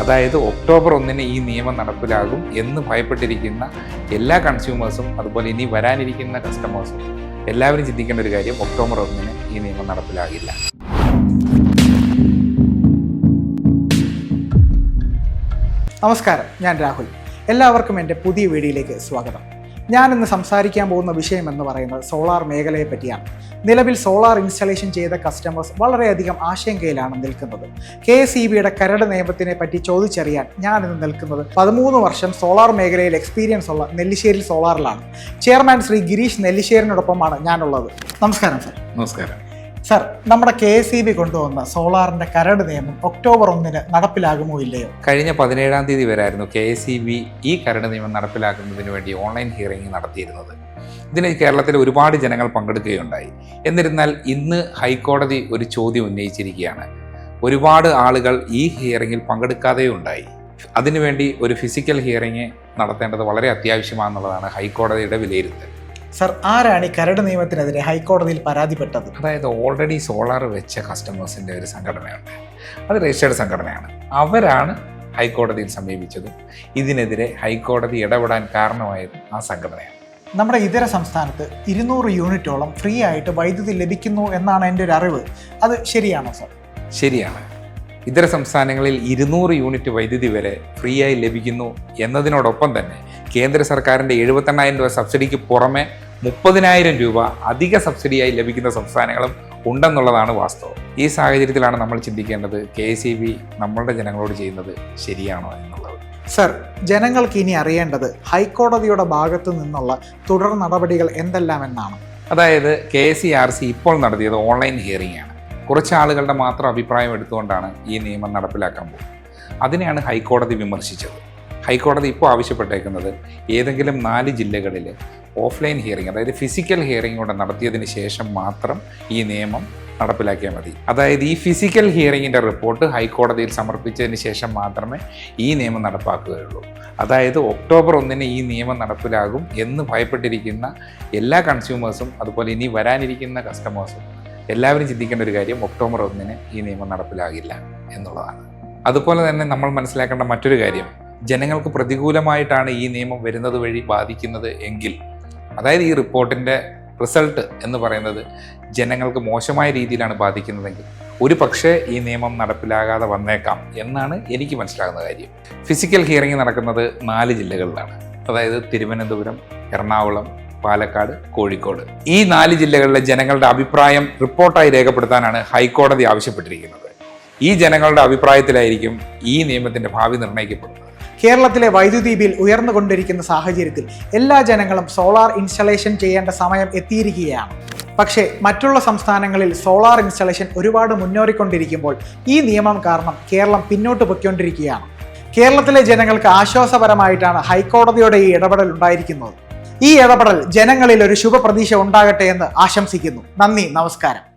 അതായത് ഒക്ടോബർ ഒന്നിന് ഈ നിയമം നടപ്പിലാകും എന്ന് ഭയപ്പെട്ടിരിക്കുന്ന എല്ലാ കൺസ്യൂമേഴ്സും അതുപോലെ ഇനി വരാനിരിക്കുന്ന കസ്റ്റമേഴ്സും എല്ലാവരും ചിന്തിക്കേണ്ട ഒരു കാര്യം ഒക്ടോബർ ഒന്നിന് ഈ നിയമം നടപ്പിലാകില്ല. നമസ്കാരം. ഞാൻ രാഹുൽ. എല്ലാവർക്കും എന്റെ പുതിയ വീഡിയോയിലേക്ക് സ്വാഗതം. ഞാൻ ഇന്ന് സംസാരിക്കാൻ പോകുന്ന വിഷയം എന്ന് പറയുന്നത് സോളാർ മേഖലയെ പറ്റിയാണ്. നിലവിൽ സോളാർ ഇൻസ്റ്റലേഷൻ ചെയ്ത കസ്റ്റമേഴ്സ് വളരെയധികം ആശങ്കയിലാണ് നിൽക്കുന്നത്. കെ എസ് ഇ ബിയുടെ കരട് നിയമത്തിനെ പറ്റി ചോദിച്ചറിയാൻ ഞാൻ ഇന്ന് നിൽക്കുന്നത് പതിമൂന്ന് വർഷം സോളാർ മേഖലയിൽ എക്സ്പീരിയൻസ് ഉള്ള നെല്ലിശ്ശേരി സോളാറിലാണ്. ചെയർമാൻ ശ്രീ ഗിരീഷ് നെല്ലിശ്ശേരിനോടൊപ്പമാണ് ഞാനുള്ളത്. നമസ്കാരം സർ നമസ്കാരം. സർ നമ്മുടെ കെ എസ് ഇ ബി കൊണ്ടുവന്ന സോളാറിന്റെ കരട് നിയമം ഒക്ടോബർ ഒന്നിന് നടപ്പിലാകുമോ ഇല്ലയോ? കഴിഞ്ഞ പതിനേഴാം തീയതി വരായിരുന്നു കെ എസ് ഇ ബി ഈ കരട് നിയമം നടപ്പിലാക്കുന്നതിന് വേണ്ടി ഓൺലൈൻ ഹിയറിംഗ് നടത്തിയിരുന്നത്. ഇതിന് കേരളത്തിലെ ഒരുപാട് ജനങ്ങൾ പങ്കെടുക്കുകയുണ്ടായി. എന്നിരുന്നാൽ ഇന്ന് ഹൈക്കോടതി ഒരു ചോദ്യം ഉന്നയിച്ചിരിക്കുകയാണ്. ഒരുപാട് ആളുകൾ ഈ ഹിയറിംഗിൽ പങ്കെടുക്കാതെ ഉണ്ടായി അതിനുവേണ്ടി ഒരു ഫിസിക്കൽ ഹിയറിംഗ് നടത്തേണ്ടത് വളരെ അത്യാവശ്യമാണെന്നുള്ളതാണ് ഹൈക്കോടതിയുടെ വിലയിരുത്തൽ. സർ ആരാണ് ഈ കരട് നിയമത്തിനെതിരെ ഹൈക്കോടതിയിൽ പരാതിപ്പെട്ടത്? അതായത് ഓൾറെഡി സോളാർ വെച്ച കസ്റ്റമേഴ്സിന്റെ ഒരു സംഘടനയുണ്ട്. അത് രജിസ്റ്റേർഡ് സംഘടനയാണ്. അവരാണ് ഹൈക്കോടതിയിൽ സമീപിച്ചതും ഇതിനെതിരെ ഹൈക്കോടതി ഇടപെടാൻ കാരണമായത് ആ സംഘടനയാണ്. നമ്മുടെ ഇതര സംസ്ഥാനത്ത് ഇരുന്നൂറ് യൂണിറ്റോളം ഫ്രീ ആയിട്ട് വൈദ്യുതി ലഭിക്കുന്നു എന്നാണ് എന്റെ ഒരു അറിവ്. അത് ശരിയാണോ സർ? ശരിയാണ്. ഇതര സംസ്ഥാനങ്ങളിൽ ഇരുന്നൂറ് യൂണിറ്റ് വൈദ്യുതി വരെ ഫ്രീ ആയി ലഭിക്കുന്നു എന്നതിനോടൊപ്പം തന്നെ കേന്ദ്ര സർക്കാരിന്റെ എഴുപത്തെണ്ണായിരം രൂപ സബ്സിഡിക്ക് പുറമെ മുപ്പതിനായിരം രൂപ അധിക സബ്സിഡിയായി ലഭിക്കുന്ന സംസ്ഥാനങ്ങളും ഉണ്ടെന്നുള്ളതാണ് വാസ്തവം. ഈ സാഹചര്യത്തിലാണ് നമ്മൾ ചിന്തിക്കേണ്ടത് കെ സി ബി നമ്മളുടെ ജനങ്ങളോട് ചെയ്യുന്നത് ശരിയാണോ എന്നുള്ളത്. സർ ജനങ്ങൾക്ക് ഇനി അറിയേണ്ടത് ഹൈക്കോടതിയുടെ ഭാഗത്തു നിന്നുള്ള തുടർ നടപടികൾ എന്തെല്ലാം എന്നാണ് അതായത് കെ സി ആർ സി ഇപ്പോൾ നടത്തിയത് ഓൺലൈൻ ഹിയറിംഗ് ആണ് കുറച്ച് ആളുകളുടെ മാത്രം അഭിപ്രായം എടുത്തുകൊണ്ടാണ് ഈ നിയമം നടപ്പിലാക്കാൻ പോകുന്നത്. അതിനെയാണ് ഹൈക്കോടതി വിമർശിച്ചത്. ഹൈക്കോടതി ഇപ്പോൾ ആവശ്യപ്പെട്ടേക്കുന്നത് ഏതെങ്കിലും നാല് ജില്ലകളിൽ ഓഫ്ലൈൻ ഹിയറിംഗ് അതായത് ഫിസിക്കൽ ഹിയറിംഗ് കൂടെ നടത്തിയതിന് ശേഷം മാത്രം ഈ നിയമം നടപ്പിലാക്കിയാൽ മതി. അതായത് ഈ ഫിസിക്കൽ ഹിയറിങ്ങിന്റെ റിപ്പോർട്ട് ഹൈക്കോടതിയിൽ സമർപ്പിച്ചതിന് ശേഷം മാത്രമേ ഈ നിയമം നടപ്പാക്കുകയുള്ളൂ. അതായത് ഒക്ടോബർ ഒന്നിന് ഈ നിയമം നടപ്പിലാകും എന്ന് ഭയപ്പെട്ടിരിക്കുന്ന എല്ലാ കൺസ്യൂമേഴ്സും അതുപോലെ ഇനി വരാനിരിക്കുന്ന കസ്റ്റമേഴ്സും എല്ലാവരും ചിന്തിക്കേണ്ട ഒരു കാര്യം ഒക്ടോബർ ഒന്നിന് ഈ നിയമം നടപ്പിലാകില്ല എന്നുള്ളതാണ്. അതുപോലെ തന്നെ നമ്മൾ മനസ്സിലാക്കേണ്ട മറ്റൊരു കാര്യം ജനങ്ങൾക്ക് പ്രതികൂലമായിട്ടാണ് ഈ നിയമം വരുന്നത് വഴി ബാധിക്കുന്നത് എങ്കിൽ അതായത് ഈ റിപ്പോർട്ടിന്റെ റിസൾട്ട് എന്ന് പറയുന്നത് ജനങ്ങൾക്ക് മോശമായ രീതിയിലാണ് ബാധിക്കുന്നതെങ്കിൽ ഒരു പക്ഷേ ഈ നിയമം നടപ്പിലാകാതെ വന്നേക്കാം എന്നാണ് എനിക്ക് മനസ്സിലാകുന്ന കാര്യം. ഫിസിക്കൽ ഹിയറിംഗ് നടക്കുന്നത് നാല് ജില്ലകളിലാണ്. അതായത് തിരുവനന്തപുരം എറണാകുളം പാലക്കാട് കോഴിക്കോട്. ഈ നാല് ജില്ലകളിലെ ജനങ്ങളുടെ അഭിപ്രായം റിപ്പോർട്ടായി രേഖപ്പെടുത്താനാണ് ഹൈക്കോടതി ആവശ്യപ്പെട്ടിരിക്കുന്നത്. ഈ ജനങ്ങളുടെ അഭിപ്രായത്തിലായിരിക്കും ഈ നിയമത്തിന്റെ ഭാവി നിർണയിക്കപ്പെടുന്നത്. കേരളത്തിലെ വൈദ്യുതി ബിൽ ഉയർന്നുകൊണ്ടിരിക്കുന്ന സാഹചര്യത്തിൽ എല്ലാ ജനങ്ങളും സോളാർ ഇൻസ്റ്റലേഷൻ ചെയ്യേണ്ട സമയം എത്തിയിരിക്കുകയാണ്. പക്ഷേ മറ്റുള്ള സംസ്ഥാനങ്ങളിൽ സോളാർ ഇൻസ്റ്റലേഷൻ ഒരുപാട് മുന്നേറിക്കൊണ്ടിരിക്കുമ്പോൾ ഈ നിയമം കാരണം കേരളം പിന്നോട്ട് പൊയ്ക്കൊണ്ടിരിക്കുകയാണ്. കേരളത്തിലെ ജനങ്ങൾക്ക് ആശ്വാസപരമായിട്ടാണ് ഹൈക്കോടതിയുടെ ഈ ഇടപെടൽ ഉണ്ടായിരിക്കുന്നത്. ഈ ഇടപെടൽ ജനങ്ങളിൽ ഒരു ശുഭപ്രതീക്ഷ ഉണ്ടാകട്ടെ എന്ന് ആശംസിക്കുന്നു. നന്ദി നമസ്കാരം.